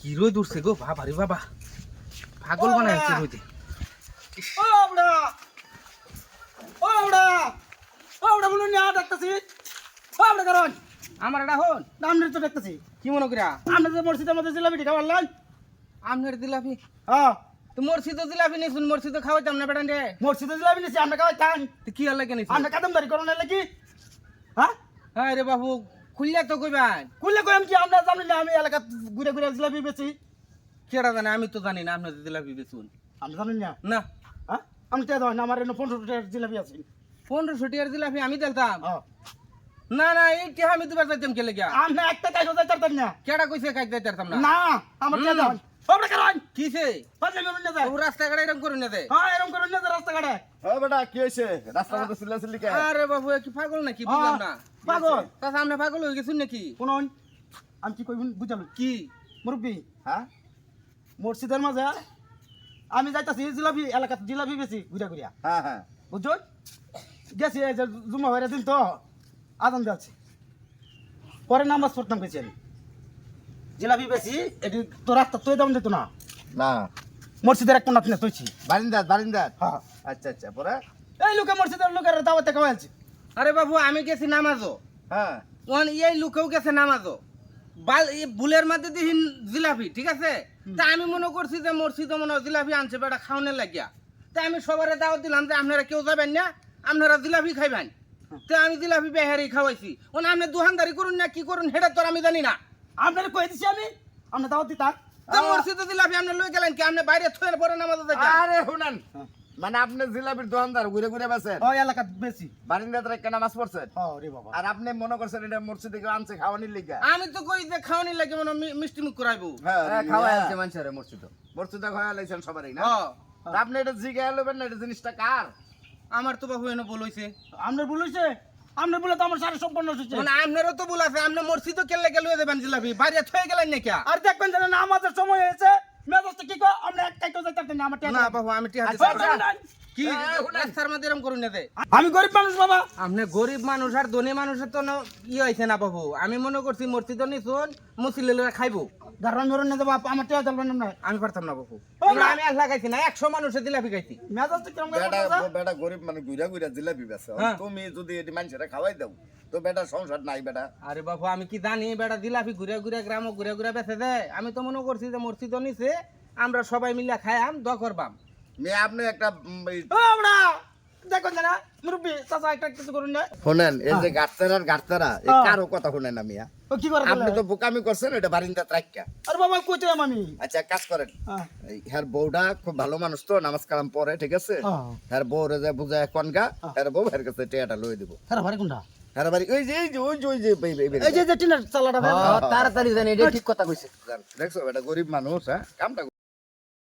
কি রোদ উঠছে গো বাবা রে বাবা। পাগল বানায় হচ্ছে রোদে আমার এটা হন আমরা তো দেখতেছি। কি মনে করিয়া? আমরা যে মসজিদের মধ্যে জিলাপি খাবার লাইন আমনের জিলাপি? হ্যাঁ। তো তো জিলাপি নিছুন তো খাওয়াইতাম না বেটান রে মসজিদের জিলাপি নিছি আমরা খাওয়াই থান তো কি হল্লা কেন আমরা কাদমদারি করুন নাকি হ্যাঁ? হ্যাঁ রে বাবু খুললে তো কইবান। কুলে কইম কি আমরা জানি না আমি এলাকা ঘুরে ঘুরে জিলাপি বেচি। কেডা জানে আমি তো জানি না আপনার জিলাপি বেচুন। আমরা জানি না। না। হ্যাঁ? আমি তে দেন আমার এনে পনেরো টাকার জিলাপি আছে। পনেরোশো টিয়ার জিলাপি আমি দেখতাম হ্যাঁ না না এই কে আমি দুবার যাইতাম কে লেগিয়া আমরা একটা কাজ যাই তার না। কেডা কইছে কাজ যাইতাম না? না আমার ওটা কারণ কিসে? পাঁচে করুন না যায়। ও রাস্তাঘাটে এরকম করুন না দে হ্যাঁ এরকম করুন না রাস্তাঘাটে। ও বেটা কি হয়েছে রাস্তার মধ্যে চিল্লাচিল্লি কে? আরে বাবু এ কি পাগল নাকি? বুঝলাম না। পাগল। তা সামনে পাগল হয়ে গেছুন নাকি? শুনুন আমি কি কইব বুঝালো? কি? মুরব্বী হ্যাঁ? মসজিদের মাঝে আমি যাইতাছি জিলাপি এলাকাতে জিলাপি বেশি ঘুরে ঘুরিয়া হ্যাঁ হ্যাঁ। বুঝছেন গেছি এই যে জুম্মা হয়ে দিন তো আদান যাচ্ছে পরে নামাজ পড়তাম গেছি আমি। জিলাপি বেশি এটি তো রাস্তা তুই দাম দিত না। না। মসজিদের এক কোনাত তুইছি বারিন্দাত বারিন্দাত? হ্যাঁ। আচ্ছা আচ্ছা পরে? এই লোকে মসজিদের লোকের দাওয়াতে খাওয়াইছি আরে বাবু আমি গেছি নামাজও। হ্যাঁ। ওন এই লোকেও গেছে নামাজও। বাল বুলের মধ্যে দিহিন জিলাপি ঠিক আছে? তা আমি মনে করছি যে মসজিদে মনে হয় জিলাপি আনছে বেটা খাওয়ানোর লাগিয়া। তা আমি সবারে দাওয়াত দিলাম যে আপনারা কেউ যাবেন না আপনারা জিলাপি খাইবেন। তা আমি জিলাপি বেহারি খাওয়াইছি। ওন আপনি দোকানদারি করুন না কি করুন সেটা তো আমি জানি না। আপনার কই দিছি আমি আমরা দাওয়াত দিতাম। তা মসজিদে জিলাপি আপনি লই গেলেন কি? আপনি বাইরে থুয়ে পরে নামাজে আরে শুনেন মানে আপনি জিলাপির দোকানদার ঘুরে ঘুরে বেছেন ওই এলাকাত বেশি। বারিন্দাত একটা নামাজ পড়ছেন? ও রে বাবা। আর আপনি মনে করছেন এটা মসজিদে কেউ আনছে খাওয়ানির লিগা? আমি তো কই যে খাওয়ানি লাগে মনে হয় মিষ্টি মুখ করাইবো। হ্যাঁ খাওয়াই আছে মানুষের মসজিদ। মসজিদে খাওয়া লাইছেন সবারই না? হ্যাঁ আপনি এটা জিজ্ঞা লবেন না এটা জিনিসটা কার? আমার তো বাবু এনে বল হইছে। আপনার ভুল হয়েছে বলে তো আমার সারা সম্পন্ন হয়েছে মানে আপনারও তো বল আছে আপনি মসজিদও কেলে গেলে দেবেন জিলাপি? বাইরে থয়ে গেলেন নাকি? আর দেখবেন আমাদের সময় হয়েছে মেজাজটা কি কো আমরা একটাই কেউ যাইতে না আমার টেয়া না দাও। আমি টিয়া আচ্ছা, দিতে আচ্ছা। কি? হ্যাঁ, রাস্তার মধ্যে এরকম করুন না আমি গরিব মানুষ বাবা। আপনি গরিব মানুষ আর ধনী মানুষের তো ই হয়েছে না বাবু। আমি মনে করছি মসজিদও নিছুন মুসলিলেরা খাইবো। দারণ ধরুন না বাবা আমার টেয়া চলবেন না আমি পারতাম না বাবু। আমি আর লাগাইছি না একশো মানুষের জিলাপি খাইছি। বেটা? গরিব মানে ঘুরা ঘুরা জিলাপি বেছে হ্যাঁ। তুমি যদি এটি মানুষেরা খাওয়াই দাও তো বেটা সংসার নাই বেটা। আরে বাবু আমি কি জানি বেটা জিলাপি ঘুরে ঘুরে গ্রাম ঘুরে ঘুরে বেঁচে দেয়। আমি তো মনে করছি যে মসজিদও নিছে আমরা সবাই মিলে খাইয়াম দ করবাম। মেয়ে আপনি একটা ও আমরা দেখুন না মুরব্বী চাচা একটা কিছু করুন না। শোনেন এই যে গাড়তারার গাড়তারা এই হ্যাঁ। কারও কথা শুনেন না মিয়া। ও কি করে আপনি তো বোকামি করছেন এটা বারিন্দা রাখিয়া আরে বাবা কইতে আমি? আচ্ছা কাজ করেন। হ্যাঁ। এই হ্যার বউটা খুব ভালো মানুষ তো নামাজ কালাম পরে ঠিক আছে? হ্যাঁ। হ্যার বউরে যে বুঝায় কনগা হ্যার বউ হের কাছে টেয়াটা লই দিব। আরে ভারি কোনটা? হ্যার বাড়ি ওই যে ওই যে ওই যে এই- এই- এই- এই যে যে চালাটা তাড়াতাড়ি জানি এটা ঠিক কথা কইছে। দেখছ এটা গরিব মানুষ হ্যাঁ? কামটা